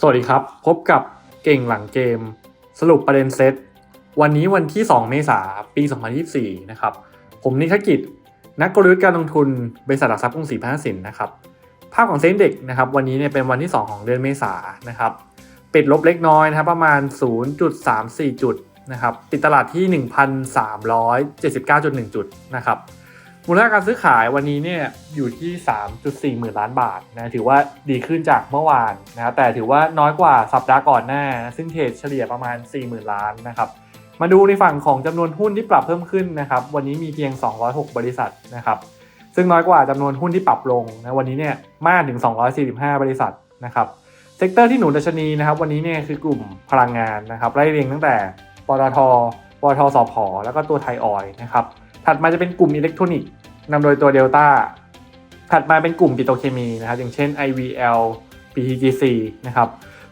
สวัสดีครับ พบกับเก่งหลังเกม สรุปประเด็นเซต วันนี้วันที่ 2 เมษายนปี 2024 นะครับ ผมนิคกิจ นักกลยุทธ์การลงทุนบริษัทหลักทรัพย์กรุงศรีพัฒนสินนะครับ ภาพของเซ็นเด็กนะครับ วันนี้เนี่ยเป็นวันที่ 2 ของเดือนเมษานนะครับ ปิดลบเล็กน้อยนะครับ ประมาณ 0.34 จุดนะครับ ปิดตลาดที่ 1,379.1 จุดนะครับ มูลค่าการซื้อขายวันนี้เนี่ยอยู่ที่ 3.4 หมื่นล้านบาทนะถือว่าดีขึ้นจากเมื่อวานนะครับแต่ถือว่าน้อยกว่าสัปดาห์ก่อนหน้า ซึ่งเทรดเฉลี่ยประมาณ 40,000 ล้านนะครับมาดูในฝั่งของจำนวนหุ้นที่ปรับเพิ่มขึ้นนะครับวันนี้มีเพียง 206 บริษัทนะครับซึ่งน้อยกว่าจำนวนหุ้นที่ปรับลงนะวันนี้เนี่ยมากถึง 245 บริษัทนะครับเซกเตอร์ที่หนุนดัชนีนะครับวันนี้เนี่ยคือกลุ่มพลังงานนะครับไล่เรียงตั้งแต่ปตทปตทสพแล้วก็ตัวไทยออยล์นะครับ ถัดมาจะเป็นกลุ่มอิเล็กทรอนิกส์นำโดยตัวเดลต้าถัดมาเป็นกลุ่มปิโตเคมีนะครับอย่างเช่น IVL PTGC นะครับ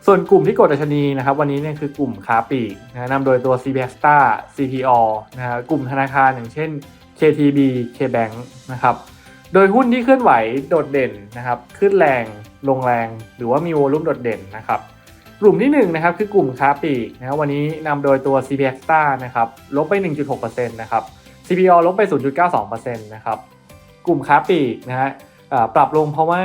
ส่วนกลุ่มที่กดดัชนีนะครับวันนี้เนี่ยคือกลุ่มค้าปลีกนะนำโดยตัว c b x t a CPO นะครับกลุ่มธนาคารอย่างเช่น KTB KBank นะครับโดยหุ้นที่เคลื่อนไหวโดดเด่นนะครับขึ้นแรงลงแรงหรือว่ามีโวลุ่มโดดเด่นนะครับกลุ่มที่1นนะครับคือกลุ่มค้าปลีกนะครับวันนี้นำโดยตัว CBX t a นะครับลบไป 1.6%นะครับ CPO ลบไป 0.92%นะครับ กลุ่มค้าปลีกนะฮะปรับลงเพราะว่า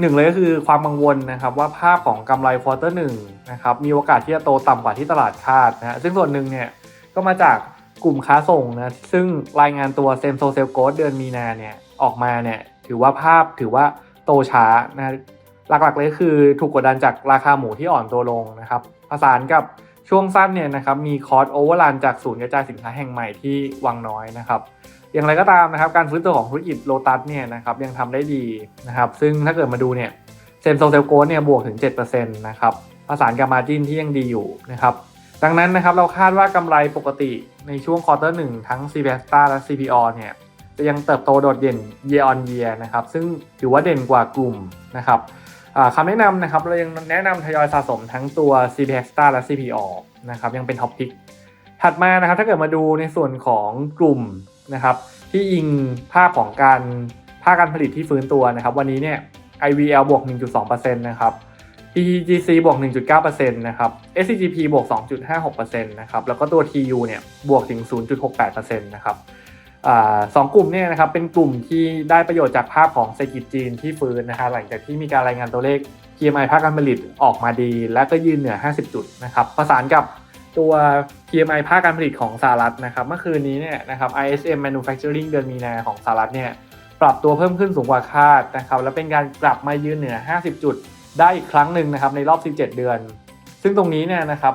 หนึ่งเลยก็คือความกังวลนะครับว่าภาพของกำไรควอเตอร์หนึ่งนะครับมีโอกาสที่จะโตต่ำกว่าที่ตลาดคาดนะฮะซึ่งส่วนหนึ่งเนี่ยก็มาจากกลุ่มค้าส่งนะซึ่งรายงานตัวเซมโซเซลโกดเดือนมีนาเนี่ยออกมาเนี่ยถือว่าภาพถือว่าโตช้านะหลักๆเลยคือถูกกดดันจากราคาหมูที่อ่อนตัวลงนะครับผสานกับ ช่วงสั้นเนี่ยนะครับมีคอร์สโอเวอร์ลันจากศูนย์กระจายสินค้าแห่งใหม่ที่วังน้อยนะครับอย่างไรก็ตามนะครับการฟื้นตัวของธุรกิจโลตัสเนี่ยนะครับยังทำได้ดีนะครับซึ่งถ้าเกิดมาดูเนี่ยเซมโซเซลโกเนี่ยบวกถึง7%นะครับผสานกับมาจินที่ยังดีอยู่นะครับดังนั้นนะครับเราคาดว่ากำไรปกติในช่วงควอเตอร์หนึ่งทั้ง c b s t a และ CPO เนี่ยจะยังเติบโตโดดเด่น year on year นะครับซึ่งถือว่าเด่นกว่ากลุ่มนะครับ คำแนะนำนะครับเรายังแนะนำทยอยสะสมทั้งตัว CPX Star และ CPO นะครับยังเป็นท็อปพิกถัดมานะครับถ้าเกิดมาดูในส่วนของกลุ่มนะครับที่อิงภาพของการภาคการผลิตที่ฟื้นตัวนะครับ วันนี้เนี่ย IVL บวก 1.2%นะครับ pgc บวก 1.9%นะครับ SCGP บวก 2.56%นะครับ แล้วก็ตัว TU เนี่ย บวกถึง 0.68%นะครับ สองกลุ่มเนี่ยนะครับเป็นกลุ่มที่ได้ประโยชน์จากภาพของเศรษฐกิจจีนที่ฟื้นนะคะหลังจากที่มีการรายงานตัวเลข PMI ภาคการผลิตออกมาดี และก็ยืนเหนือ 50 จุดนะครับประสานกับตัว PMI ภาคการผลิตของสหรัฐนะครับเมื่อคืนนี้เนี่ยนะครับ ISM Manufacturing เดือนมีนาของสหรัฐเนี่ยปรับตัวเพิ่มขึ้นสูงกว่าคาดนะครับและเป็นการกลับมายืนเหนือ 50 จุด ได้อีกครั้งหนึ่งนะครับในรอบ 17 เดือน ซึ่งตรงนี้เนี่ยนะครับ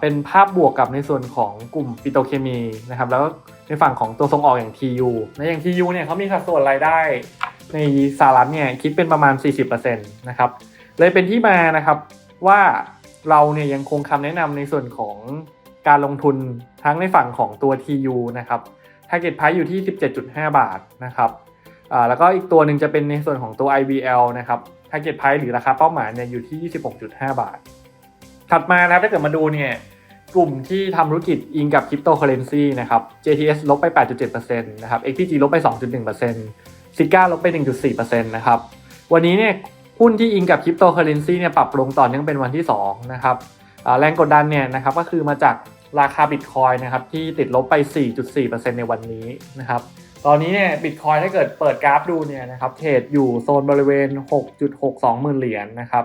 เป็นภาพบวกกับในส่วนของกลุ่มปิโตเคมีนะครับแล้วก็ ในฝั่งของตัวส่งออกอย่าง TU นะอย่าง TU เนี่ยเขามีสัดส่วนรายได้ในสหรัฐเนี่ยคิดเป็นประมาณ 40%นะครับเลยเป็นที่มานะครับว่าเราเนี่ยยังคงคำแนะนำในส่วนของการลงทุนทั้งในฝั่งของตัว TU นะครับ target price อยู่ที่ 17.5 บาทนะครับแล้วก็อีกตัวหนึ่งจะเป็นในส่วนของตัว IVL นะครับ target price หรือราคาเป้าหมายเนี่ยอยู่ที่ 26.5 บาท ถัดมานะครับถ้าเกิดมาดูเนี่ย กลุ่มที่ทำธุรกิจอิงกับคริปโตเคอเรนซีนะครับ JTS ลบไป 8.7%นะครับ XPG ลบไป 2.1% s i g a ลบไป 1.4%นะครับ วันนี้เนี่ยหุ้นที่อิงกับคริปโตเคอเรนซีเนี่ยปรับลงต่อเนื่องเป็นวันที่ 2 นะครับแรงกดดันเนี่ยนะครับก็คือมาจากราคาบิตคอยนะครับที่ติดลบไป 4.4%ในวันนี้นะครับ ตอนนี้เนี่ยบิตคอยถ้าเกิดเปิดกราฟดูเนี่ยนะครับเทรดอยู่โซนบริเวณ 6.62หมื่นเหรียญนะครับ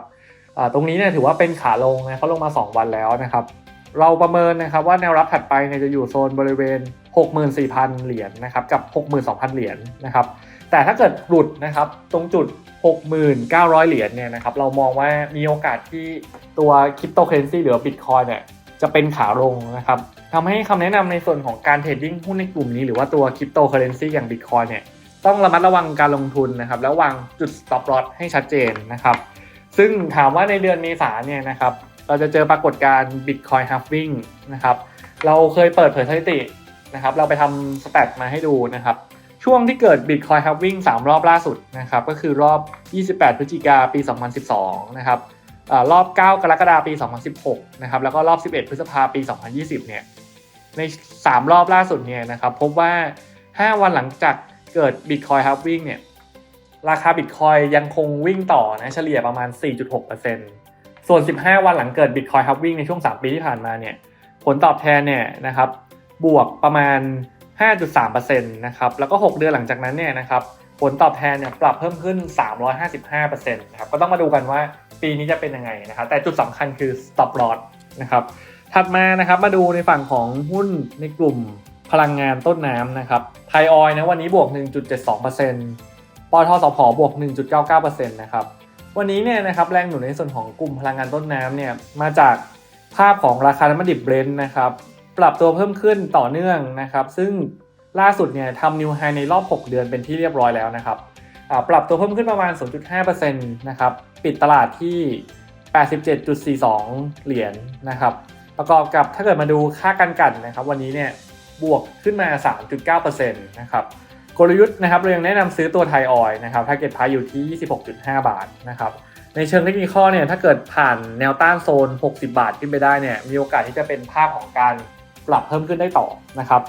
ตรงนี้เนี่ยถือว่าเป็นขาลงนะเขาลงมา 2 วันแล้วนะครับ เราประเมินนะครับว่าแนวรับถัดไปเนี่ยจะอยู่โซนบริเวณ 64,000 เหรียญนะครับกับ 62,000 เหรียญนะครับแต่ถ้าเกิดหลุดนะครับตรงจุด 6,900 เหรียญเนี่ยนะครับเรามองว่ามีโอกาสที่ตัวคริปโตเคอเรนซีหรือบิตคอยเนี่ยจะเป็นขาลงนะครับทำให้คำแนะนำในส่วนของการเทรดดิ้งหุ้นในกลุ่มนี้หรือว่าตัวคริปโตเคอเรนซีอย่างบิตคอยเนี่ยต้องระมัดระวังการลงทุนนะครับแล้ววางจุด stop loss ให้ชัดเจนนะครับ ซึ่งถามว่าในเดือนเมษาเนี่ยนะครับเราจะเจอปรากฏการณ์ Bitcoin halving นะครับเราเคยเปิดเผยสถิตินะครับเราไปทำสแตทมาให้ดูนะครับช่วงที่เกิด Bitcoin halving 3 รอบล่าสุดนะครับก็คือรอบ 28 พฤศจิกาปี 2012 นะครับอรอบ 9 กรกฎาปี 2016 นะครับแล้วก็รอบ 11 พฤษภาปี 2020 เนี่ยใน 3 รอบล่าสุดเนี่ยนะครับพบว่า 5 วันหลังจากเกิด Bitcoin halving เนี่ย ราคาบิตคอยยังคงวิ่งต่อนะเฉลี่ยประมาณ 4.6%สส่วน 15 วันหลังเกิด Bitcoin Halving ในช่วง 3 ปีที่ผ่านมาเนี่ยผลตอบแทนเนี่ยนะครับบวกประมาณ 5.3%นะครับแล้วก็ 6 เดือนหลังจากนั้นเนี่ยนะครับผลตอบแทนเนี่ยปรับเพิ่มขึ้น 355%นะครับก็ต้องมาดูกันว่าปีนี้จะเป็นยังไงนะครับแต่จุดสำคัญคือ stop loss นะครับถัดมานะครับมาดูในฝั่งของหุ้นในกลุ่มพลังงานต้นน้ำนะครับไทยออยนะวันนี้บวก 1.72% ปตทสพบวก 1.99%นะครับ วันนี้เนี่ยนะครับแรงหนุนในส่วนของกลุ่มพลังงานต้นน้ำเนี่ยมาจากภาพของราคาน้ำมันดิบเบรนท์นะครับปรับตัวเพิ่มขึ้นต่อเนื่องนะครับ ซึ่งล่าสุดเนี่ยทำนิวไฮในรอบ 6 เดือนเป็นที่เรียบร้อยแล้วนะครับปรับตัวเพิ่มขึ้นประมาณ 0.5%นะครับปิดตลาดที่ 87.42 เหรียญนะครับประกอบกับถ้าเกิดมาดูค่ากันกันนะครับ วันนี้เนี่ยบวกขึ้นมา 3.9%นะครับ กลยุทธ์นะครับเรายังแนะนำซื้อตัวไทยออยนะครับถ้าเก็ตพายอยู่ที่ 26.5 บาทนะครับในเชิงเทคนิคข้อเนี่ยถ้าเกิดผ่านแนวต้านโซน 60 บาทขึ้นไปได้เนี่ยมีโอกาสที่จะเป็นภาพของการปรับเพิ่มขึ้นได้ต่อนะครับ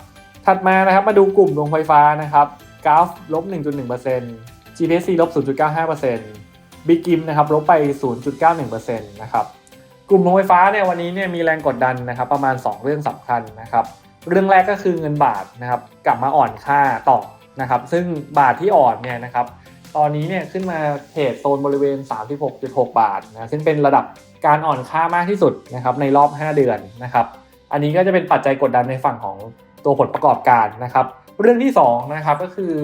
ถัดมานะครับมาดูกลุ่มโรงไฟฟ้านะครับกราฟลบ 1.1% GPC ลบ 0.95%บิ๊กกิมนะครับลบไป 0.91%นะครับกลุ่มโรงไฟฟ้าเนี่ยวันนี้เนี่ยมีแรงกดดันนะครับประมาณ 2 เรื่องสำคัญนะครับเรื่องแรกก็คือเงินบาทนะครับกลับมาอ่อนค่าต่อ นะครับซึ่งบาทที่อ่อนเนี่ยนะครับตอนนี้เนี่ยขึ้นมาเทรดโซนบริเวณ 36.6 บาทนะซึ่งเป็นระดับการอ่อนค่ามากที่สุดนะครับในรอบ 5 เดือนนะครับอันนี้ก็จะเป็นปัจจัยกดดันในฝั่งของตัวผลประกอบการนะครับเรื่องที่2นะครับก็คือ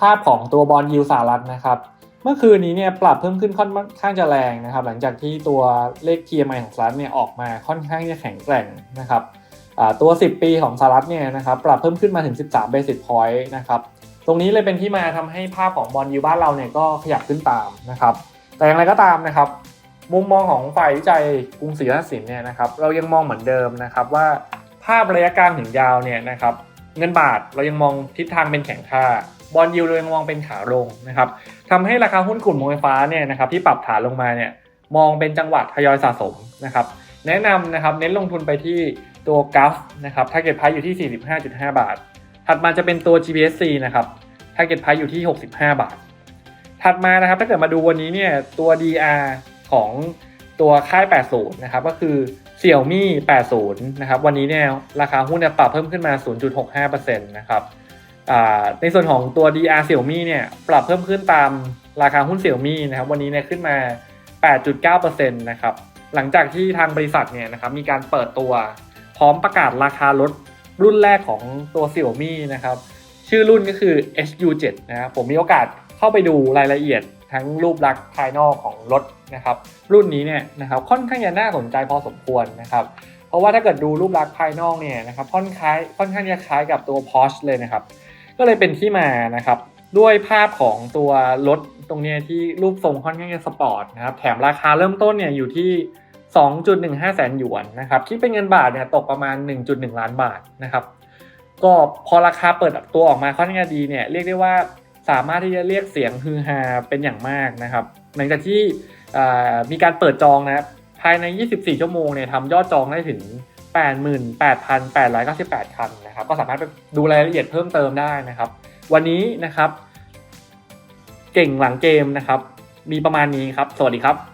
ภาพของตัวบอลยูสหรัฐนะครับเมื่อคืนนี้เนี่ยปรับเพิ่มขึ้นค่อนข้างจะแรงนะครับหลังจากที่ตัวเลข PMI ของสหรัฐเนี่ยออกมาค่อนข้างจะแข็งแกร่งนะครับ ตัว 10 ปีของสหรัฐเนี่ยนะครับปรับเพิ่มขึ้นมาถึง 13 basis point นะครับตรงนี้เลยเป็นที่มาทำให้ภาพของบอลยูบ้านเราเนี่ยก็ขยับขึ้นตามนะครับแต่อย่างไรก็ตามนะครับมุมมองของฝ่ายวิจัยกรุงศรีรัตนสินเนี่ยนะครับเรายังมองเหมือนเดิมนะครับว่าภาพระยะกลางถึงยาวเนี่ยนะครับเงินบาทเรายังมองทิศทางเป็นแข็งค่าบอลยูเรายังมองเป็นขาลงนะครับทำให้ราคาหุ้นกลุ่มโรงไฟฟ้าเนี่ยนะครับที่ปรับฐานลงมาเนี่ยมองเป็นจังหวะทยอยสะสมนะครับแนะนำนะครับเน้นลงทุนไปที่ ตัวกัฟนะครับถ้าเก็ตไพอยู่ที่ 45.5 บาท ถัดมาจะเป็นตัว GPSC นะครับ target price อยู่ที่ 65 บาท ถัดมานะครับถ้าเกิดมาดูวันนี้เนี่ยตัว DR ของตัวค่าย 80 นะครับ ก็คือ Xiaomi 80 นะครับ วันนี้เนี่ยราคาหุ้นเนี่ยปรับเพิ่มขึ้นมา 0.65%นะครับในส่วนของตัว DR Xiaomi เนี่ยปรับเพิ่มขึ้นตามราคาหุ้น Xiaomi นะครับ วันนี้เนี่ยขึ้นมา 8.9%นะครับ หลังจากที่ทางบริษัทเนี่ยนะครับมีการเปิดตัว พร้อมประกาศราคารถรุ่นแรกของตัว Xiaomi นะครับ ชื่อรุ่นก็คือ SU7 นะครับผมมีโอกาสเข้าไปดูรายละเอียดทั้งรูปลักษณ์ภายนอกของรถนะครับ รุ่นนี้เนี่ยนะครับค่อนข้างจะน่าสนใจพอสมควรนะครับเพราะว่าถ้าเกิดดูรูปลักษณ์ภายนอกเนี่ยนะครับค่อนคล้ายค่อนข้างจะคล้ายกับตัว Porsche เลยนะครับ ก็เลยเป็นที่มานะครับด้วยภาพของตัวรถตรงนี้ที่รูปทรงค่อนข้างจะสปอร์ตนะครับแถมราคาเริ่มต้นเนี่ยอยู่ที่ 2.15 แสนหยวนนะครับคิดเป็นเงินบาทเนี่ยตกประมาณ 1.1 ล้านบาทนะครับก็พอราคาเปิดตัวออกมาค่อนข้างดีเนี่ยเรียกได้ว่าสามารถที่จะเรียกเสียงฮือฮาเป็นอย่างมากนะครับหลังจากที่มีการเปิดจองนะภายใน 24 ชั่วโมงเนี่ยทำยอดจองได้ถึง 88,898 คันนะครับก็สามารถไปดูรายละเอียดเพิ่มเติมได้นะครับ วันนี้นะครับ เก่งหลังเกมนะครับ มีประมาณนี้ครับ สวัสดีครับ